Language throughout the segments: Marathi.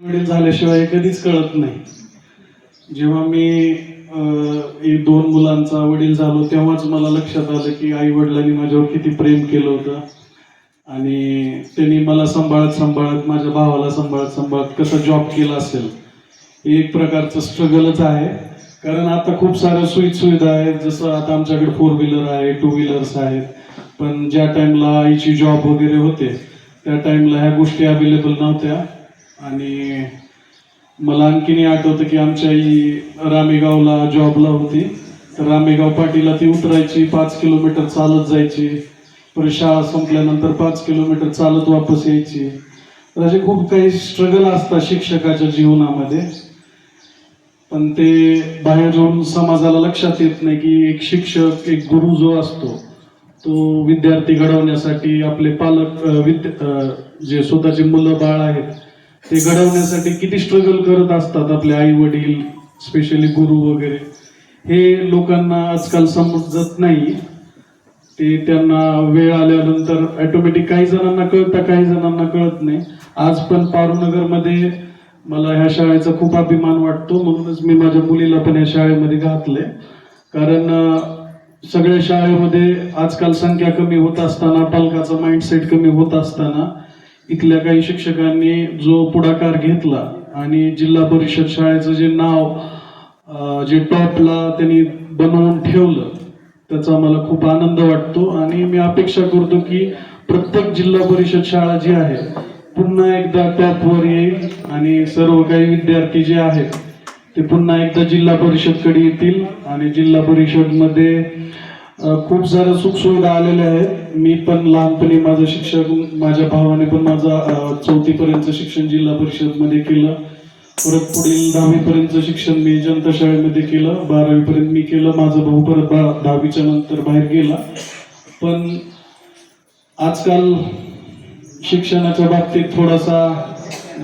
वडील झाल्याशिवाय कधीच कळत नाही. जेव्हा मी एक दोन मुलांचा वडील झालो तेव्हाच मला लक्षात आलं की आई वडिलांनी माझ्यावर किती प्रेम केलं होतं. आणि त्यांनी मला सांभाळत सांभाळत माझ्या भावाला सांभाळत सांभाळत कसं जॉब केला असेल हे एक प्रकारचं स्ट्रगलच आहे. कारण आता खूप साऱ्या सोयी सुविधा आहेत. जसं आता आमच्याकडे फोर व्हीलर आहे टू व्हीलर्स आहेत. पण ज्या टाइमला आईची जॉब वगैरे होते त्या टाइमला ह्या गोष्टी अवेलेबल नव्हत्या. आणि मला आणखीनही आठवतं की आमच्या आई रामेगावला जॉबला होती. तर रामेगाव पाटीला ती उतरायची पाच किलोमीटर चालत जायची. परत शाळा संपल्यानंतर पाच किलोमीटर चालत वापस यायची. तर असे खूप काही स्ट्रगल असतात शिक्षकाच्या जीवनामध्ये. पण ते बाहेर जाऊन समाजाला लक्षात येत नाही की एक शिक्षक एक गुरु जो असतो तो विद्यार्थी घडवण्यासाठी आपले पालक विद्या जे स्वतःचे मुलं बाळ आहेत ते घडवण्यासाठी किती स्ट्रगल करत असतात आपले आई वडील स्पेशली गुरु वगैरे. हे लोकांना आजकाल समजत नाही. ते त्यांना वेळ आल्यानंतर ऑटोमॅटिक काही जणांना कळतं काही जणांना कळत नाही. आज पण पारुनगरमध्ये मला ह्या शाळेचा खूप अभिमान वाटतो. म्हणूनच मी माझ्या मुलीला पण या शाळेमध्ये घातलंय. कारण सगळ्या शाळेमध्ये आजकाल संख्या कमी होत असताना पालकाचा माइंडसेट कमी होत असताना इथल्या काही शिक्षकांनी जो पुढाकार घेतला आणि जिल्हा परिषद शाळेचं जे नाव जे टॉपला त्यांनी बनवून ठेवलं त्याचा मला खूप आनंद वाटतो. आणि मी अपेक्षा करतो की प्रत्येक जिल्हा परिषद शाळा जी आहे पुन्हा एकदा टॉपवर येईल आणि सर्व काही विद्यार्थी जे आहेत ते पुन्हा एकदा जिल्हा परिषदकडे येतील आणि जिल्हा परिषदमध्ये खूप साऱ्या सुखसुविधा आलेल्या आहेत. मी पण लहानपणी माझं शिक्षक माझ्या भावाने पण माझं चौथी पर्यंत शिक्षण जिल्हा परिषदमध्ये केलं. परत पुढील दहावी पर्यंत शिक्षण मी जनता शाळेमध्ये केलं. बारावी पर्यंत मी केलं. माझा भाऊ परत बा- दहावीच्या नंतर बाहेर गेला. पण आजकाल शिक्षणाच्या बाबतीत थोडासा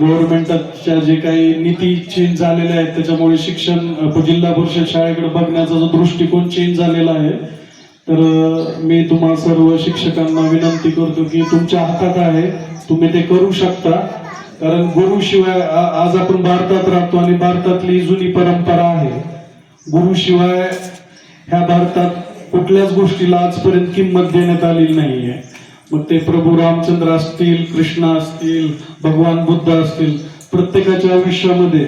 गव्हर्नमेंटच्या जे काही नीती चेंज झालेल्या आहेत त्याच्यामुळे शिक्षण जिल्हा परिषद शाळेकडे बघण्याचा जो दृष्टिकोन चेंज झालेला आहे तर मी तुम्हा सर्व शिक्षकांना विनंती करतो की तुमच्या हातात आहे. तुम्ही ते करू शकता. कारण गुरुशिवाय आज आपण भारतात राहतो आणि भारतातली जुनी परंपरा आहे. गुरुशिवाय ह्या भारतात कुठल्याच गोष्टीला आजपर्यंत किंमत देण्यात आलेली नाहीये. मग ते प्रभू रामचंद्र असतील कृष्ण असतील भगवान बुद्ध असतील प्रत्येकाच्या आयुष्यामध्ये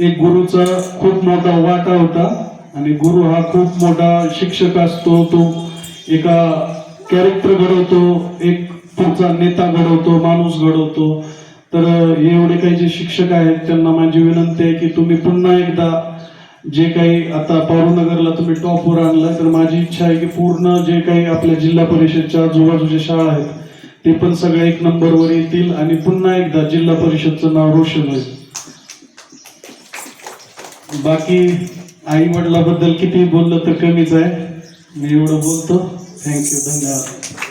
एक गुरुचा खूप मोठा वाटा होता. आणि गुरु हा खूप मोठा शिक्षक असतो तो एका कॅरेक्टर घडवतो एक पुढचा नेता घडवतो माणूस घडवतो. तर हे एवढे काही जे शिक्षक आहेत त्यांना माझी विनंती आहे की तुम्ही पुन्हा एकदा जे काही आता पारुनगरला तुम्ही टॉपवर आणलं तर माझी इच्छा आहे की पूर्ण जे काही आपल्या जिल्हा परिषदच्या आजूबाजूच्या शाळा आहेत ते पण सगळे एक नंबरवर येतील आणि पुन्हा एकदा जिल्हा परिषदचं नाव रोशन होईल. बाकी आई वडिलाबद्दल किती बोललं तर कमीच आहे. मी एवढं बोलतो. थँक्यू धन्यवाद.